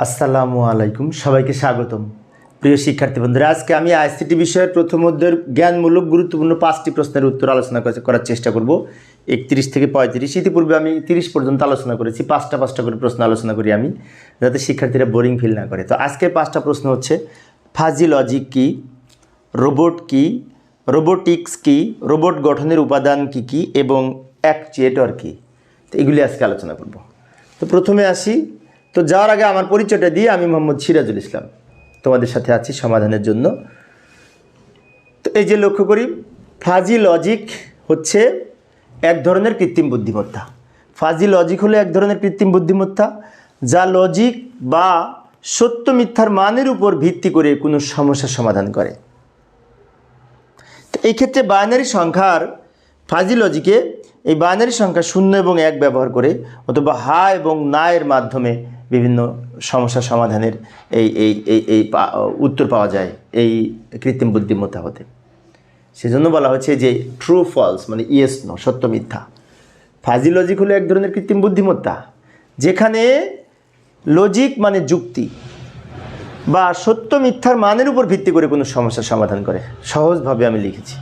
আসসালামু আলাইকুম, সবাইকে স্বাগতম। প্রিয় শিক্ষার্থী বন্ধুরা, আজকে আমি আইসিটি বিষয়ের প্রথম অধ্যায়ের জ্ঞানমূলক গুরুত্বপূর্ণ পাঁচটি প্রশ্নের উত্তর আলোচনা করার চেষ্টা করব। একত্রিশ থেকে পঁয়ত্রিশ। ইতিপূর্বে আমি তিরিশ পর্যন্ত আলোচনা করেছি, পাঁচটা পাঁচটা করে প্রশ্ন আলোচনা করি আমি, যাতে শিক্ষার্থীরা বোরিং ফিল না করে। তো আজকের পাঁচটা প্রশ্ন হচ্ছে ফাজি লজিক কী? রোবট কি? রোবোটিক্স কি? রোবট গঠনের উপাদান কি কি? এবং অ্যাকচুয়েটর কি? তো এগুলি আজকে আলোচনা করব। তো প্রথমে আসি তো যাওয়ার আগে আমার পরিচয়টা দিয়ে আমি মোহাম্মদ সিরাজুল ইসলাম। তোমাদের সাথে আছি সমাধানের জন্য। তো এই যে লক্ষ্য করি, ফাজি লজিক হচ্ছে এক ধরনের কৃত্রিম বুদ্ধিমত্তা। ফাজি লজিক হলো এক ধরনের কৃত্রিম বুদ্ধিমত্তা, যা লজিক বা সত্য মিথ্যার মানের উপর ভিত্তি করে কোনো সমস্যার সমাধান করে। তো এই ক্ষেত্রে বাইনারি সংখ্যার, ফাজি লজিকে এই বাইনারি সংখ্যা শূন্য এবং এক ব্যবহার করে, অথবা হা এবং না এর মাধ্যমে বিভিন্ন সমস্যা সমাধানের এই এই এই এই উত্তর পাওয়া যায় এই কৃত্রিম বুদ্ধিমত্তা হতে। সেজন্য বলা হচ্ছে যে ট্রু ফলস মানে ইয়েস নো সত্য, মিথ্যা। ফাজি লজিক হলো এক ধরনের কৃত্রিম বুদ্ধিমত্তা, যেখানে লজিক মানে যুক্তি, বা সত্য, মিথ্যার মানের উপর ভিত্তি করে কোনো সমস্যার সমাধান করে। সহজভাবে আমি লিখেছি।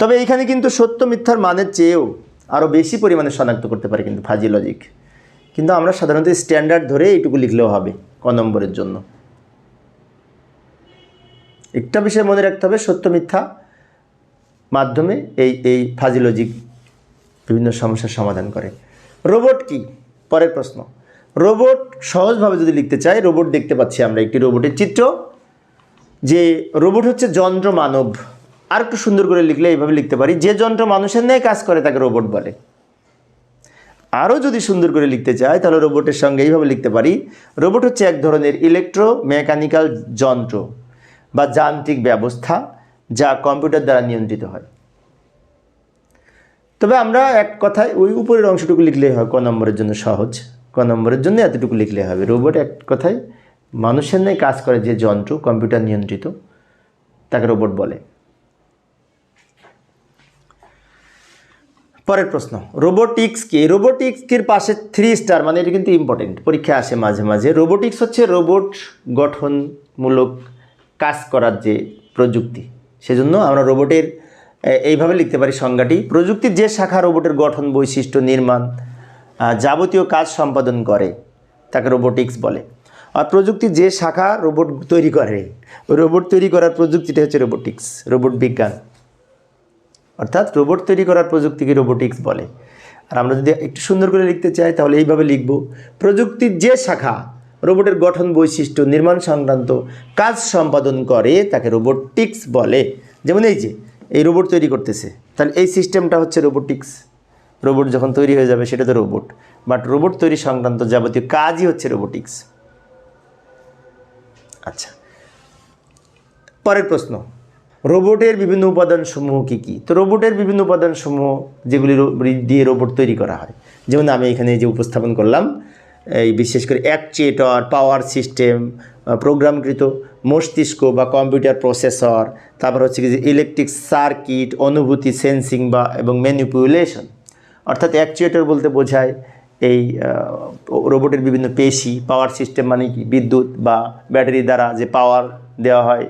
তবে এইখানে কিন্তু সত্য, মিথ্যার মানের চেয়েও আরও বেশি পরিমাণে শনাক্ত করতে পারে কিন্তু ফাজি লজিক কিন্তু আমরা সাধারণত স্ট্যান্ডার্ড ধরে এইটুকু লিখলেও হবে, ক নম্বরের জন্য। একটা বিষয় মনে রাখতে হবে, সত্য মিথ্যা মাধ্যমে এই এই ফাজিলজিক বিভিন্ন সমস্যার সমাধান করে। রোবট কি? পরের প্রশ্ন। রোবট সহজভাবে যদি লিখতে চাই রোবট দেখতে পাচ্ছি আমরা একটি রোবটের চিত্র, যে রোবট হচ্ছে যন্ত্র মানব আর একটু সুন্দর করে লিখলে এইভাবে লিখতে পারি, যে যন্ত্র মানুষের ন্যায় কাজ করে তাকে রোবট বলে। আরও যদি সুন্দর করে লিখতে চাই, তাহলে রোবটের সঙ্গে এইভাবে লিখতে পারি। রোবট হচ্ছে এক ধরনের ইলেকট্রো মেকানিক্যাল যন্ত্র বা যান্ত্রিক ব্যবস্থা যা কম্পিউটার দ্বারা নিয়ন্ত্রিত হয়। তবে আমরা এক কথায় ওই উপরের অংশটুকু লিখলেই হয়, ক নম্বরের জন্য সহজ। ক নম্বরের জন্য এতটুকু লিখলে হবে। রোবট এক কথায় মানুষের ন্যায় কাজ করে যে যন্ত্র কম্পিউটার নিয়ন্ত্রিত, তাকে রোবট বলে। পরের প্রশ্ন রোবোটিক্স কি? রোবোটিক্সের পাশে থ্রি স্টার মানে এটা কিন্তু ইম্পর্টেন্ট পরীক্ষা আসে মাঝে মাঝে। রোবোটিক্স হচ্ছে রোবট গঠনমূলক কাজ করার যে প্রযুক্তি, সেজন্য আমরা রোবটের এইভাবে লিখতে পারি সংজ্ঞাটি। প্রযুক্তির যে শাখা রোবটের গঠন, বৈশিষ্ট্য, নির্মাণ যাবতীয় কাজ সম্পাদন করে, তাকে রোবোটিক্স বলে। আর প্রযুক্তির যে শাখা রোবট তৈরি করে রোবট তৈরি করার প্রযুক্তিটা হচ্ছে রোবোটিক্স রোবট বিজ্ঞান। অর্থাৎ রোবট তৈরি করার প্রযুক্তিকে রোবোটিক্স বলে। আর আমরা যদি একটু সুন্দর করে লিখতে চাই, তাহলে এইভাবে লিখব, প্রযুক্তির যে শাখা রোবটের গঠন বৈশিষ্ট্য নির্মাণ সংক্রান্ত কাজ সম্পাদন করে, তাকে রোবোটিক্স বলে। যেমন এই যে, এই রোবট তৈরি করতেছে। তাহলে এই সিস্টেমটা হচ্ছে রোবোটিক্স রোবট যখন তৈরি হয়ে যাবে, সেটা তো রোবট বাট রোবট তৈরি সংক্রান্ত যাবতীয় কাজই হচ্ছে রোবোটিক্স আচ্ছা পরের প্রশ্ন। রোবটের বিভিন্ন উপাদান সমূহ কী কী? তো রোবটের বিভিন্ন উপাদান সমূহ যেগুলি দিয়ে রোবট তৈরি করা হয়। যেমন আমি এখানে যে উপস্থাপন করলাম, এই বিশেষ করে অ্যাকচুয়েটর, পাওয়ার সিস্টেম প্রোগ্রামকৃত মস্তিষ্ক বা কম্পিউটার প্রসেসর, তারপর হচ্ছে কি যে ইলেকট্রিক সার্কিট, অনুভূতি সেন্সিং বা এবং ম্যানিপুলেশন। অর্থাৎ অ্যাকচুয়েটর বলতে বোঝায় এই রোবটের বিভিন্ন পেশি, পাওয়ার সিস্টেম মানে কি? বিদ্যুৎ বা ব্যাটারি দ্বারা যে পাওয়ার দেওয়া হয়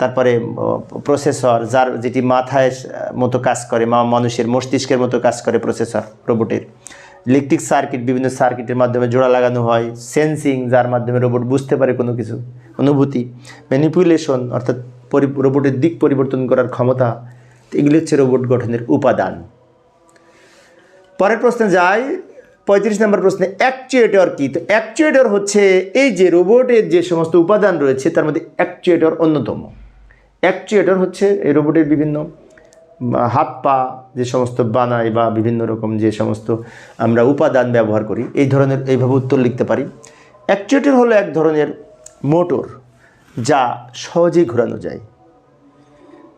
তারপরে প্রসেসর, যার যেটি মাথায় মতো কাজ করে, মা, মানুষের মস্তিষ্কের মতো কাজ করে প্রসেসর, রোবটের। ইলেকট্রিক সার্কিট, বিভিন্ন সার্কিটের মাধ্যমে জোড়া লাগানো হয়, সেন্সিং, যার মাধ্যমে রোবট বুঝতে পারে কোনো কিছু, অনুভূতি, ম্যানিপুলেশন, অর্থাৎ রোবটের দিক পরিবর্তন করার ক্ষমতা, এগুলি হচ্ছে রোবট গঠনের উপাদান। পরের প্রশ্নে যাই, পঁয়ত্রিশ নম্বর প্রশ্নে, অ্যাকচুয়েটর কী? তো অ্যাকচুয়েটর হচ্ছে এই যে রোবটের যে সমস্ত উপাদান রয়েছে, তার মধ্যে অ্যাকচুয়েটর অন্যতম। অ্যাকচুয়েটর হচ্ছে এই রোবটের বিভিন্ন হাত পা, যে সমস্ত বানায় বা বিভিন্ন রকম যে সমস্ত আমরা উপাদান ব্যবহার করি, এই ধরনের এইভাবে উত্তর লিখতে পারি। অ্যাকচুয়েটর হলো এক ধরনের মোটর যা সহজেই ঘোরানো যায়।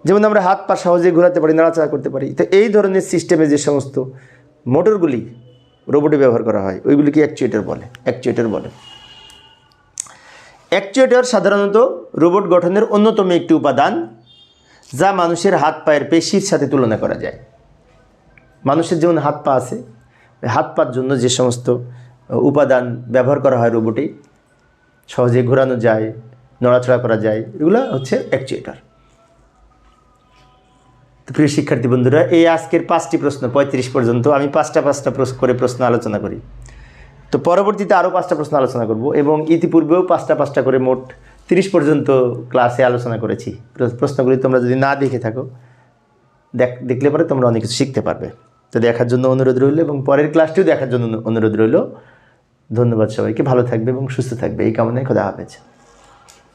যেমন আমরা হাত পা সহজে ঘোরাতে পারি, নাড়াচাড়া করতে পারি, তো এই ধরনের সিস্টেমে যে সমস্ত মোটরগুলি রোবটে ব্যবহার করা হয়, ওইগুলিকে অ্যাকচুয়েটর বলে অ্যাকচুয়েটর বলে। অ্যাকচুয়েটর সাধারণত রোবট গঠনের অন্যতম একটি উপাদান, যা মানুষের হাত পায়ের পেশির সাথে তুলনা করা যায়। মানুষের যেমন হাত পা আছে, হাত পার জন্য যে সমস্ত উপাদান ব্যবহার করা হয় রোবটে সহজে ঘোরানো যায়, নড়াচড়া করা যায়, এগুলো হচ্ছে অ্যাকচুয়েটার প্রিয় শিক্ষার্থী বন্ধুরা, এই আজকের পাঁচটি প্রশ্ন, পঁয়ত্রিশ পর্যন্ত, আমি পাঁচটা পাঁচটা প্রশ্ন করে প্রশ্ন আলোচনা করি। তো পরবর্তীতে আরও পাঁচটা প্রশ্ন আলোচনা করব এবং ইতিপূর্বেও পাঁচটা পাঁচটা করে মোট তিরিশ পর্যন্ত ক্লাসে আলোচনা করেছি। প্রশ্নগুলি তোমরা যদি না দেখে থাকো, দেখ দেখলে পরে তোমরা অনেক কিছু শিখতে পারবে। তো দেখার জন্য অনুরোধ রইল এবং পরের ক্লাসটিও দেখার জন্য অনুরোধ রইল। ধন্যবাদ সবাইকে, ভালো থাকবে এবং সুস্থ থাকবে। এই কামনায় খোদা হাফেজ।